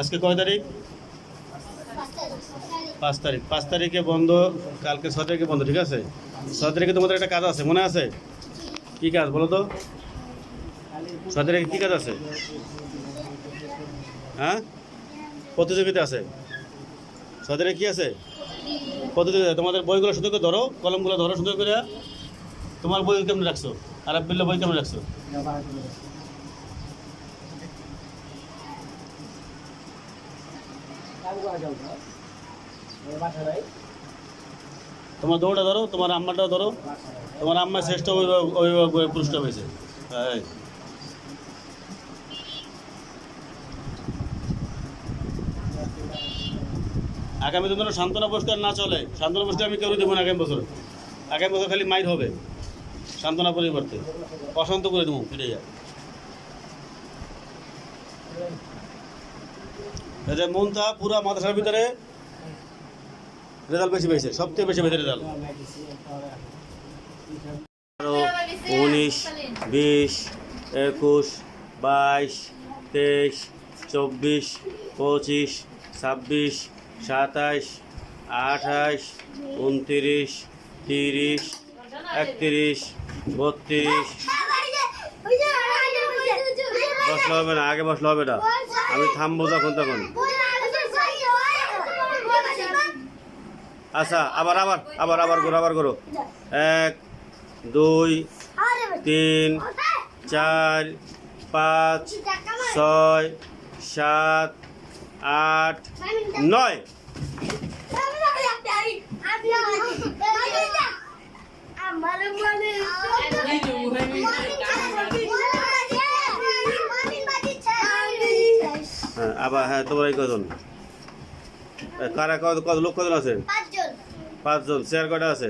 আজকে কয় তারিখ? পাঁচ তারিখ। পাঁচ তারিখে বন্ধ, কালকে ছ তারিখে বন্ধ, ঠিক আছে? ছ তারিখে তোমাদের একটা কাজ আছে, মনে আছে? কি কাজ বলো তো? ছ তারিখে কী কাজ আছে? হ্যাঁ? প্রতিযোগিতা আছে। ছ তারিখে কী আছে? প্রতিযোগিতা তোমাদের বইগুলো সুন্দর করে ধরো, কলমগুলো ধরো সুন্দর করে তোমার বই কেমন রাখছো? আর আব্দুল্লাহ বই কেমন রাখছো? তোমার দৌড়টা ধরো, তোমার আম্মাটাও ধরো, তোমার আম্মা শ্রেষ্ঠ অভিভাবক অভিভাবক পুরস্কার পেয়েছে। হ্যাঁ আগামী দিন সান্ত্বনা পুরস্কার না চলে, সান্ত্বনা পুরস্কার আমি কেউ দেবো না আগামী বছর। আগামী বছর খালি মাইর হবে। সান্ত্বনা পরিবর্তে। অশান্ত করে দেবো, ফিরে যা যে মনটা পুরা মাদ্রাসার ভিতরে রেজাল্ট বেশি পেয়েছে, সবচেয়ে বেশি পেয়েছে রেজাল্ট। উনিশ, বিশ, একুশ, বাইশ, তেইশ, চব্বিশ, পঁচিশ, ছাব্বিশ সাতাইশ, আঠাইশ, উনত্রিশ, তিরিশ, একত্রিশ, বত্রিশ। বসলে হবে না, আগে বসলে হবে না। আমি থামবো তখন তখন। আচ্ছা আবার আবার আবার আবার করো আবার করো। এক, দুই, তিন, চার, পাঁচ, ছয়, সাত, আট নয়। হ্যাঁ আবার হ্যাঁ তোমার কজন? কারা, কত কত লোক কজন আছে? পাঁচজন চেয়ার কটা আছে?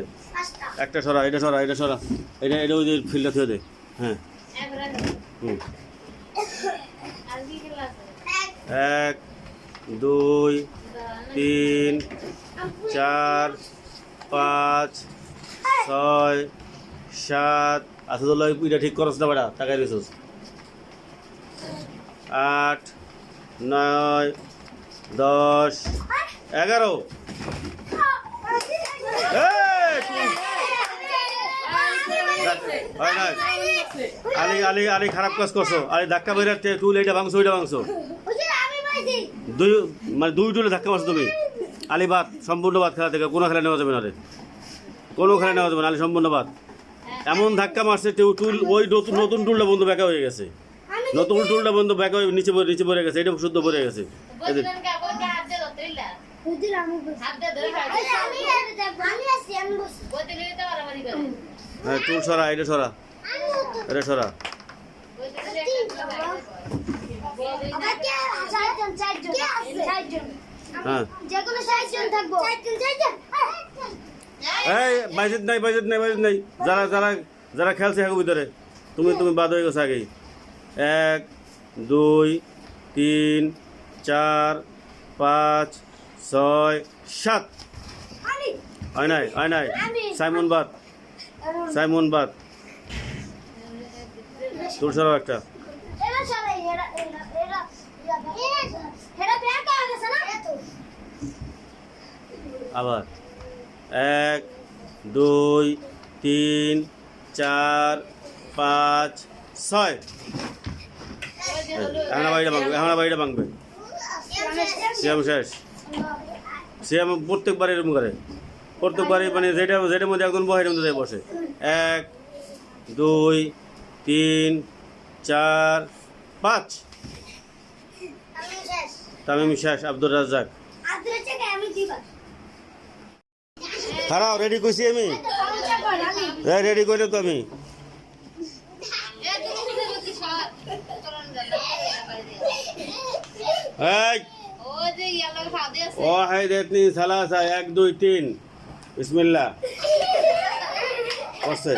একটা সরা, এটা সরা এটা সরা। এটা এটা ওই যে ফিল্ডটা থুয়ে দে। হ্যাঁ। হুম। এক, দুই তিন, চার, পাঁচ, ছয়, সাত। আসাদুল্লাহ এটা ঠিক করছ না বেটা? টাকা দিয়েছিস আট, নয়, দশ, এগারো। আলি আলি আলি খারাপ কাজ করছ। আলি ধাক্কা বেরাচ্ছে, তুই এইটা ভাঙছো, ওইটা ভাঙছো। দুই মানে দুই টুলে ধাক্কা মারছো তুমি? আলি বাদ সম্পূর্ণ বাদ খেলা থেকে কোনো খেলা নেওয়া যাবে না রে। কোনো খেলা নেওয়া যাবে না আলি সম্পূর্ণ বাদ। এমন ধাক্কা মারছে টুল ওই নতুন নতুন টুলটা বন্ধু ব্যাকা হয়ে গেছে। নতুন টুলটা বন্ধু ব্যাকা হয়ে নিচে পড়ে নিচে পড়ে গেছে এটা শুদ্ধ পড়ে গেছে। এদের- হ্যাঁ টুল সরা এটা সরা। এটা সরা। চারজন চারজন। চারজন এই বাজেট নাই বাজেট নাই বাজেট নাই যারা যারা যারা খেলছে হাগু ভিতরে তুমি তুমি বাদ হয়ে গেছো আগেই এক দুই তিন চার পাঁচ ছয় সাত হয় নাই হয় নাই। সাইমন বাদ সাইমন বাদ তোর সরাও একটা এরা সবাই এরা এরা এরা এরা ব্যাক হয়ে গেছে না এত আবার এক দুই তিন চার পাঁচ ছয়। এখন বাড়িটা ভাঙবে এখন বাড়িটা ভাঙবে। সিয়াম শেষ। সিয়াম প্রত্যেকবার এরকম করে। প্রত্যেকবারই মানে যেটা যেটার মধ্যে একজন বহের মধ্যে যায় বসে। এক দুই তিন চার পাঁচ। তামিম শেষ। আব্দুর রাজ্জাক। হারাও রেডি করছি আমি। হ্যাঁ রেডি করলাম তো আমি। ওয়াহিদ এতনি সালাসা এক, দুই, তিন। বিসমিল্লা করছে।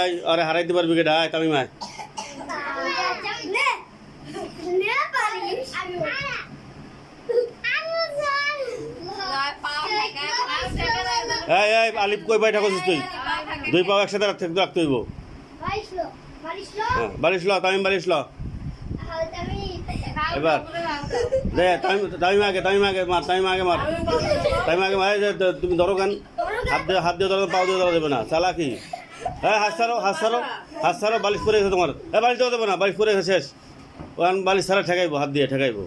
এই, আরে হারাইতে পারবি কে? ডায় তামিমায় এই এই আলিপ কই বাইটা করছিস তুই? দুই পাও একসাথে রাখতে রাখতে হইব। হ্যাঁ বালিশ ল তামিম বালিশ ল। এবার দে তামিম আগে তামিম আগে মার তামিম আগে মার। তামিম আগে মার তুমি ধরো কেন? হাত দিয়ে হাত দিয়ে ধরো পাও দিয়ে ধরো দেবে না চালা কি? হ্যাঁ হাত সারো হাত সারো হাত সারো বালিশ পরে গেছে তোমার। এ বালিশ দেওয়া দেবে না বালিশ পরে গেছে শেষ। ওখান বালিশ সারা ঠেকাইবো হাত দিয়ে ঠেকাইবো।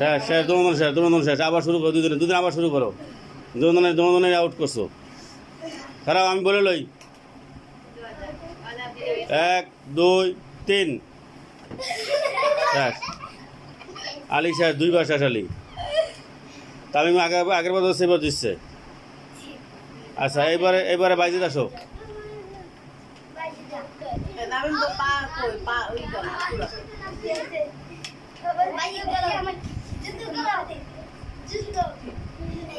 শেষ শেষ দুজন শেষ দুজন শেষ, আবার শুরু করো দুজনে দুদিন আবার শুরু করো। দুজনে দুজনে আউট করছ। খারাপ, আমি বলে লই। এক, দুই, তিন। শেষ। আলি শেষ দুইবার শেষ আলি। তামিম আগে, আগের বছর সেবার দিচ্ছে। আচ্ছা এবারে এবারে বাইজিত আসো। তো পা কই পা ওই গলা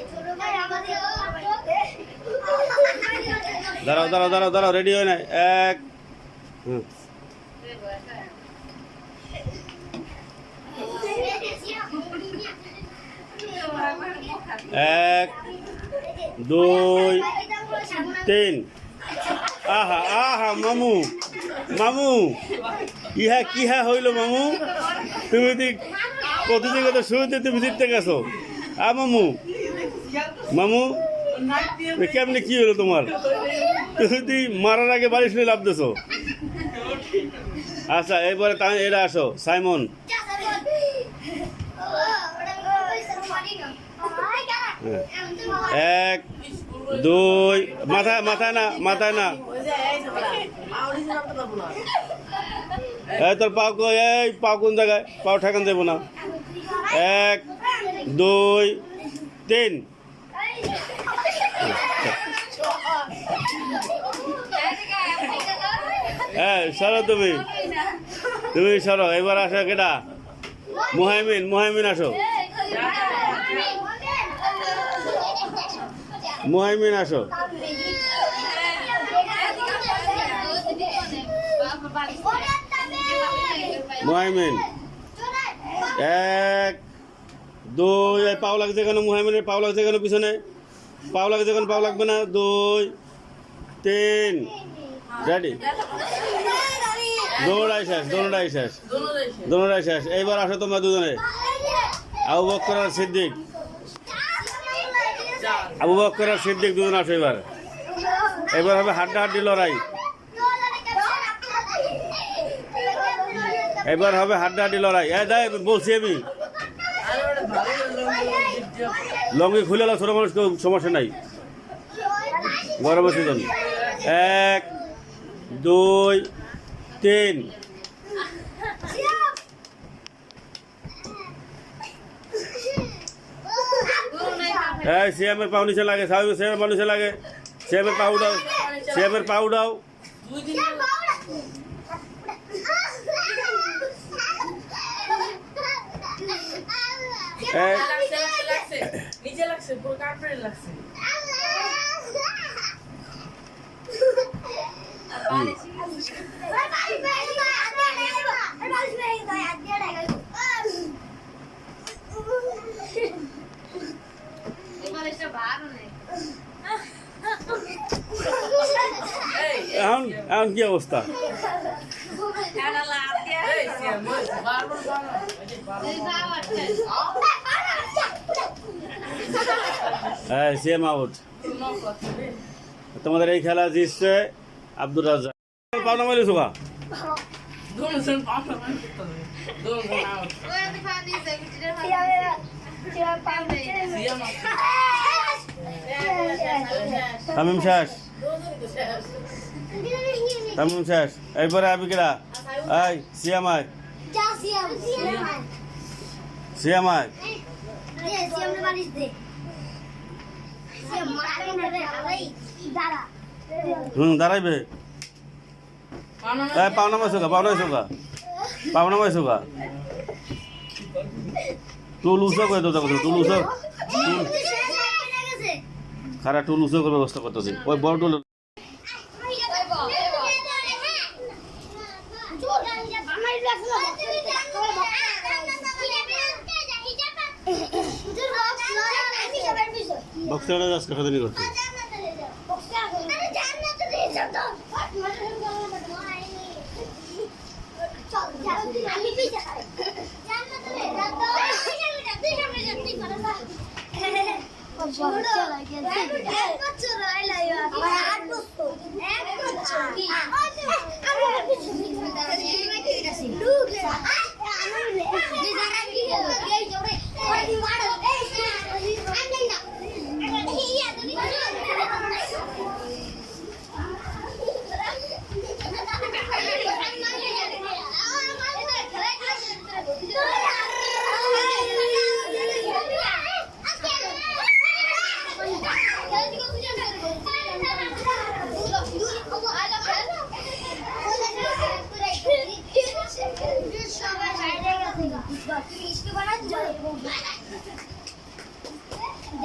পুরো দাঁড়াও দাঁড়াও দাঁড়াও দাঁড়াও রেডি হয় না এক এক, দুই, তিন। আহা আহা মামু মামু ইহা কি হ্যাঁ হইল মামু? তুমি তো প্রতিযোগিতা শুরুতে তুমি জিততে গেছো। আ মামু। মামু এ কি হলো তোমার? তুমি তুই মারার আগে বাড়ি শুনে লাভ দেছো। আচ্ছা এরপরে তাই এরা আসো। সাইমন। এক দুই, মাথা মাথায় না মাথায় না। এই তোর পাও এই পাও কোন জায়গায়? পাও ঠেকান দেবো না। এক, দুই, তিন। হ্যাঁ সরো তুমি। তুমি সরো, এবার আসো কেটা মুহাইমিন মুহাইমিন আসো। মুহাইমিন আসো। মুহাইমিন এক, দুই পাও লাগছে কেন মুহাইমিনের পাও লাগছে কেন পিছনে? পাও লাগছে কেন? পাও লাগবে না? দুই, তিন। রেডি দৌড়াই শেষ দৌড়াই শেষ। দোনো দেশে দৌড়াই শেষ। এইবার আসো তোমরা দুজনে। আবু বক্কর সিদ্দিক। আবু বক্কর আর সিদ্দিক দুজন আসো এবার। এবার হবে হাড্ডা হাড্ডি লড়াই। এবার হবে হাড্ডা হাড্ডি লড়াই। এই দেখ, বলছি আমি। লঙ্গি খুলে এলো ছোটো মানুষ সমস্যা নাই। গরমের সিজন এক, দুই, তিন। এই সিএমের পাউ নিচে লাগে সাহেব সিএমের পাউ নিচে লাগে। সিএমের পাউ দাও সিএমের পাউ লাগছে নিচে লাগছে পুরো কাপড়ে লাগছে। এখন এখন কি অবস্থা? হ্যাঁ সিএম আউট তোমাদের এই খেলা জিতছে আব্দুর রাজা পাও নামাইলে সোভা দোনো জন তামিম শেষ। এরপরে আবি এই সিএম আয়। সিএম আয়। হুম দাঁড়াইবে। এই পাও নামাইছো গা পাও নামাইছো গা পাও নামাইছো টুল উঁচু করে দেখো টুল উঁচু। খারা টুল উঁচু করে ব্যবস্থা করতে ওই বড় টুল আজকে সাথে করতে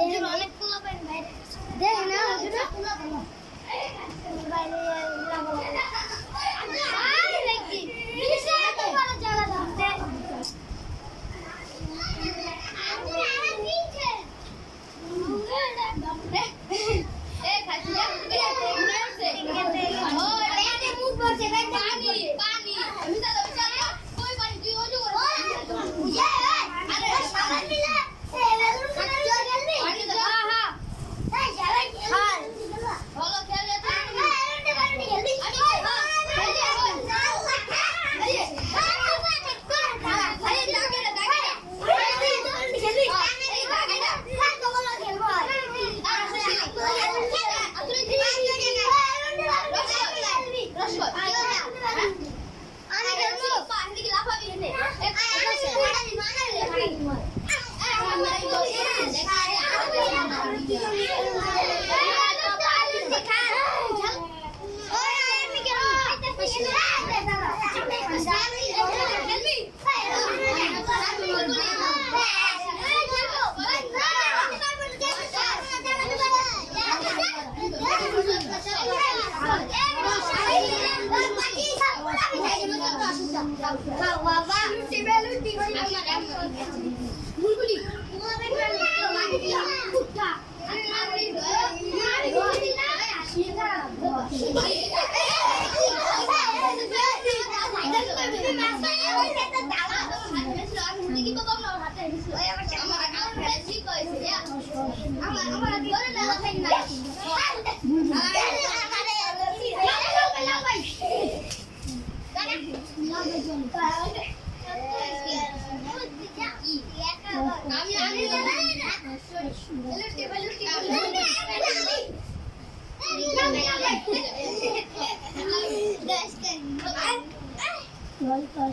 দেখেন অনেক পোলা পাইন বাইরে দেখেন না Baju?